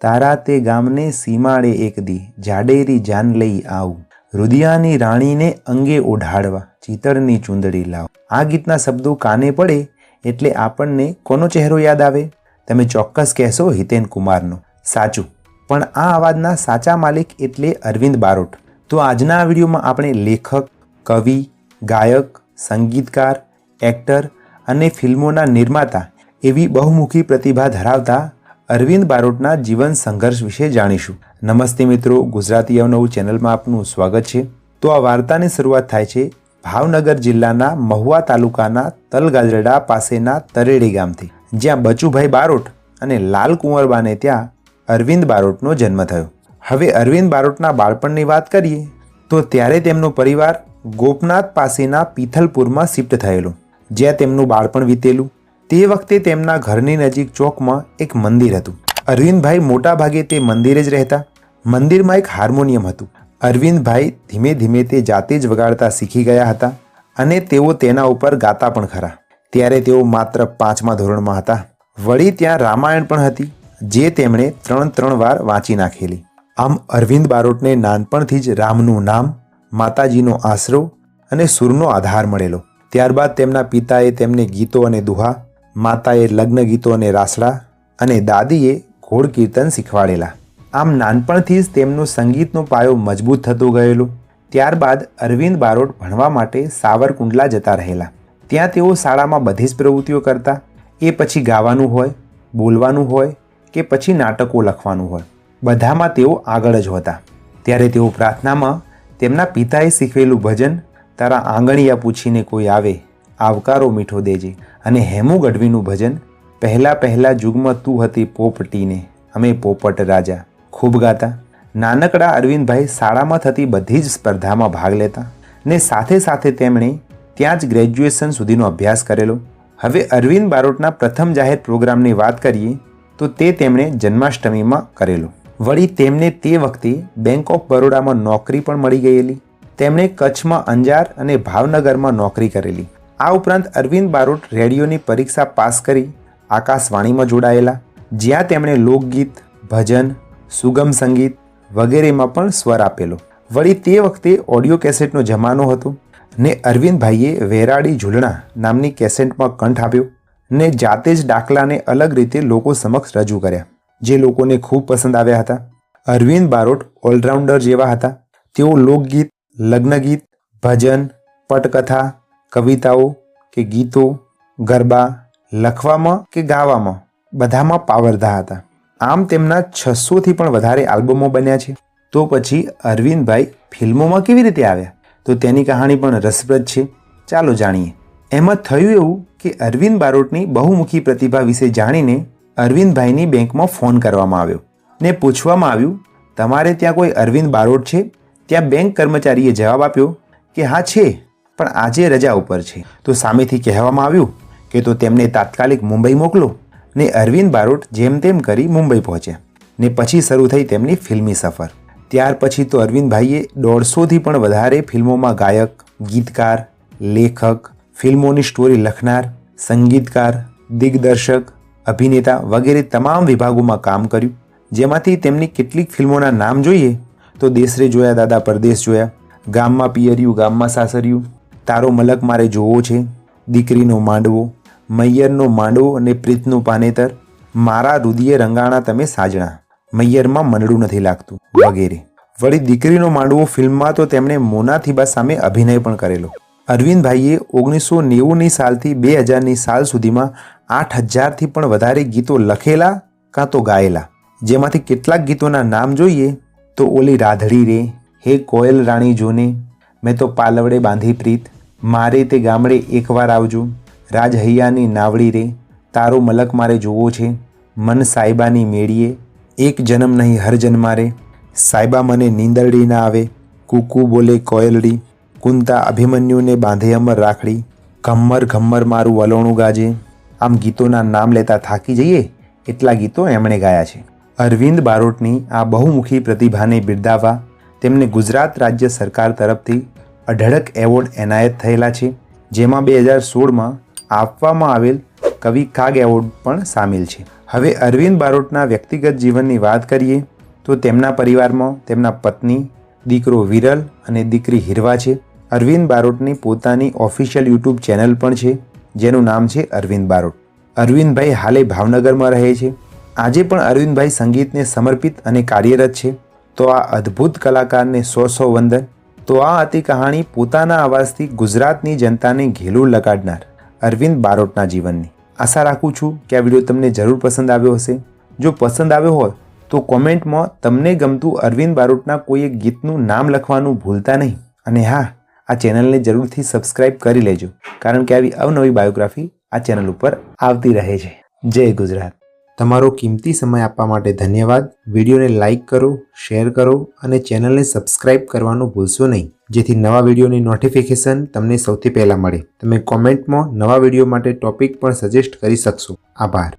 તારા તે ગામને સીમાડે એક દી, જાડેરી જાન લઈ આવું. રુદિયાની રાણીને અંગે ઓઢાડવા, ચિતરની ચૂંદડી લાવ. આ ગીતના શબ્દો કાને પડે એટલે આપણને કોનો ચહેરો યાદ આવે? તમે ચોક્કસ કહેશો હિતેન કુમારનો. સાચું. પણ આ અવાજના સાચા માલિક એટલે અરવિંદ બારોટ. તો આજના આ વિડીયોમાં આપણે લેખક, કવિ, ગાયક, સંગીતકાર, એક્ટર અને ફિલ્મોના નિર્માતા એવી બહુમુખી પ્રતિભા ધરાવતા અરવિંદ બારોટના જીવન સંઘર્ષ વિશે જાણીશું. નમસ્તે મિત્રો, ગુજરાતી અવનવું ચેનલમાં આપનું સ્વાગત છે. તો આ વાર્તાની શરૂઆત થાય છે ભાવનગર જિલ્લાના મહુવા તાલુકાના તલગાજરડા પાસેના તરેડી ગામથી, જ્યાં બચુભાઈ બારોટ અને લાલ કુંવરબાને ત્યાં અરવિંદ બારોટનો જન્મ થયો. હવે અરવિંદ બારોટના બાળપણની વાત કરીએ, તો ત્યારે તેમનો પરિવાર ગોપનાથ પાસેના પિથલપુરમાં શિફ્ટ થયેલો, જ્યાં તેમનું બાળપણ વીતેલું. તે વખતે તેમના ઘરની નજીક ચોકમાં એક મંદિર હતું. અરવિંદભાઈ મોટા ભાગે તે મંદિરે જ રહેતા. મંદિરમાં એક હાર્મોનિયમ હતું. અરવિંદભાઈ ધીમે ધીમે તે જાતે જ વગાડતા શીખી ગયા હતા અને તેઓ તેના ઉપર ગાતા પણ ખરા. ત્યારે તેઓ માત્ર પાંચમા ધોરણમાં હતા. વળી ત્યાં રામાયણ પણ હતી, જે તેમણે ત્રણ ત્રણ વાર વાંચી નાખેલી. આમ અરવિંદ બારોટને નાનપણથી જ રામનું નામ, માતાજીનો આશરો અને સૂરનો આધાર મળેલો. ત્યારબાદ તેમના પિતાએ તેમને ગીતો અને દુહા માતાએ લગ્ન ગીતો અને રાસડા અને દાદીએ ઘોડ કીર્તન શીખવાડેલા. આમ નાનપણથી જ તેમનો સંગીતનો પાયો મજબૂત થતો ગયેલો. ત્યારબાદ અરવિંદ બારોટ ભણવા માટે સાવરકુંડલા જતા રહેલા. ત્યાં તેઓ શાળામાં બધી જ પ્રવૃત્તિઓ કરતા. એ પછી ગાવાનું હોય, બોલવાનું હોય કે પછી નાટકો લખવાનું હોય. બધામાં તેઓ આગળ જ હતા. ત્યારે તેઓ પ્રાર્થનામાં તેમના પિતાએ શીખવેલું ભજન, તારા આંગણિયા પૂછીને કોઈ આવે આવકારો મીઠો દેજે. અને હેમુ ગઢવીનું ભજન, પહેલાં પહેલાં યુગમાં તું હતી પોપટીને. અમે પોપટ રાજા. ખૂબ ગાતા. નાનકડા અરવિંદભાઈ શાળામાં થતી બધી જ સ્પર્ધામાં ભાગ લેતા. ને સાથે સાથે તેમણે ત્યાં જ ગ્રેજ્યુએશન સુધીનો અભ્યાસ કરેલો. હવે અરવિંદ બારોટના પ્રથમ જાહેર પ્રોગ્રામની વાત કરીએ, તો તે તેમણે જન્માષ્ટમીમાં કરેલો. વળી તેમને તે વખતે બેંક ઓફ બરોડામાં નોકરી પણ મળી ગયેલી. તેમણે કચ્છમાં અંજાર અને ભાવનગરમાં નોકરી કરેલી. આ ઉપરાંત અરવિંદ બારોટ રેડિયોની પરીક્ષા પાસ કરી આકાશવાણીમાં જોડાયેલા, જ્યાં તેમણે લોકગીત, ભજન, સુગમ સંગીત વગેરેમાં પણ સ્વર આપેલો. વળી તે વખતે ઓડિયો કેસેટનો જમાનો હતો ને અરવિંદભાઈએ વેરાડી ઝૂલણા નામની કેસેટમાં કંઠ આપ્યો ને જાતે જ દાખલાને અલગ રીતે લોકો સમક્ષ રજૂ કર્યા, જે લોકોને ખૂબ પસંદ આવ્યા હતા. અરવિંદ બારોટ ઓલરાઉન્ડર જેવા હતા. તેઓ લોકગીત, લગ્નગીત, ભજન, પટકથા કવિતાઓ કે ગીતો, ગરબા લખવામાં કે ગાવામાં બધામાં પાવરધા હતા. આમ તેમના છસોથી પણ વધારે આલ્બમો બન્યા છે. તો પછી અરવિંદભાઈ ફિલ્મોમાં કેવી રીતે આવ્યા? તો તેની કહાણી પણ રસપ્રદ છે. ચાલો જાણીએ. એમાં થયું એવું કે અરવિંદ બારોટની બહુમુખી પ્રતિભા વિશે જાણીને અરવિંદભાઈની બેંકમાં ફોન કરવામાં આવ્યો. ને પૂછવામાં આવ્યું, તમારે ત્યાં કોઈ અરવિંદ બારોટ છે? ત્યાં બેંક કર્મચારીએ જવાબ આપ્યો કે, હા, છે. પણ આજે રજા ઉપર છે. તો સામેથી કહેવામાં આવ્યું કે તો તેમને તાત્કાલિક મુંબઈ મોકલો ને અરવિંદ બારોટ જેમ તેમ કરી મુંબઈ પહોંચ્યા ને પછી શરૂ થઈ તેમની ફિલ્મી સફર. ત્યાર પછી તો અરવિંદભાઈએ દોઢસોથી પણ વધારે ફિલ્મોમાં ગાયક, ગીતકાર, લેખક, ફિલ્મોની સ્ટોરી લખનાર, સંગીતકાર, દિગ્દર્શક, અભિનેતા વગેરે તમામ વિભાગોમાં કામ કર્યું. જેમાંથી તેમની કેટલીક ફિલ્મોના નામ જોઈએ તો દેશરે જોયા દાદા પરદેશ જોયા, ગામમાં પિયર્યું, ગામમાં સાસર્યું તારો મલક મારે જોવો છે, દીકરીનો માંડવો, મૈયરનો માંડવો અને પ્રીતનું પાનેતર, મારા રુદિયે રંગાણા તમે સાજણા. મૈયરમાં મનડું નથી લાગતું, વગેરે. વળી દીકરીનો માંડવો ફિલ્મમાં તો તેમણે મોનાથીબા સામે અભિનય પણ કરેલો. અરવિંદભાઈએ ઓગણીસો નેવુંની સાલથી બે હજારની સાલ સુધીમાં આઠ હજારથી પણ વધારે ગીતો લખેલા કાં તો ગાયેલા. જેમાંથી કેટલાક ગીતોના નામ જોઈએ તો ઓલી રાધડી રે, હે કોયલ રાણી જોને મેં તો પાલવડે બાંધી પ્રીત મારે તે ગામડે એકવાર આવજો. રાજહૈયાની નાવડી રે, તારો મલક મારે જોવો છે. મન સાહેબાની મેળીએ, એક જન્મ નહીં હર જન્મારે સાહેબા મને નીંદરડી ના આવે, કુકુ બોલે કોયલડી. કુંતા અભિમન્યુને બાંધે અમર રાખડી. ઘમ્મર ઘમ્મર મારું વલોણું ગાજે. આમ ગીતોના નામ લેતા થાકી જઈએ, એટલા ગીતો એમણે ગાયા છે. અરવિંદ બારોટની આ બહુમુખી પ્રતિભાને બિરદાવવા, તેમને ગુજરાત રાજ્ય સરકાર તરફથી અઢળક એવોર્ડ એનાયત થયેલા છે, જેમાં બે હજાર સોળમાં આપવામાં આવેલ કવિ કાગ એવોર્ડ પણ સામેલ છે. હવે અરવિંદ બારોટના વ્યક્તિગત જીવનની વાત કરીએ, તો તેમના પરિવારમાં તેમના પત્ની, દીકરો વિરલ અને દીકરી હિરવા છે. અરવિંદ બારોટની પોતાની ઓફિશિયલ યુટ્યુબ ચેનલ પણ છે, જેનું નામ છે અરવિંદ બારોટ. અરવિંદભાઈ હાલે ભાવનગરમાં રહે છે. આજે પણ અરવિંદભાઈ સંગીતને સમર્પિત અને કાર્યરત છે. તો આ અદ્ભુત કલાકારને સો સો વંદન. તો આ હતી કહાણી પોતાના અવાજથી ગુજરાતની જનતાને ઘેલું લગાડનાર અરવિંદ બારોટના જીવનની. આશા રાખું છું કે આ વીડિયો તમને જરૂર પસંદ આવ્યો હશે. જો પસંદ આવ્યો હોય તો કોમેન્ટમાં તમને ગમતું અરવિંદ બારોટના કોઈ એક ગીતનું નામ લખવાનું ભૂલતા નહીં. અને હા, આ ચેનલને જરૂરથી સબસ્ક્રાઇબ કરી લેજો, કારણ કે આવી અવનવી બાયોગ્રાફી આ ચેનલ ઉપર આવતી રહે છે. જય ગુજરાત. તમારો કિંમતી સમય આપવા માટે ધન્યવાદ. વિડીયોને લાઇક કરો, શેર કરો અને ચેનલને સબસ્ક્રાઇબ કરવાનું ભૂલશો નહીં. જેથી નવા વિડીયોની નોટિફિકેશન તમને સૌથી પહેલાં મળે. તમે કોમેન્ટમાં નવા વીડિયો માટે ટોપિક પણ સજેસ્ટ કરી શકશો. આભાર.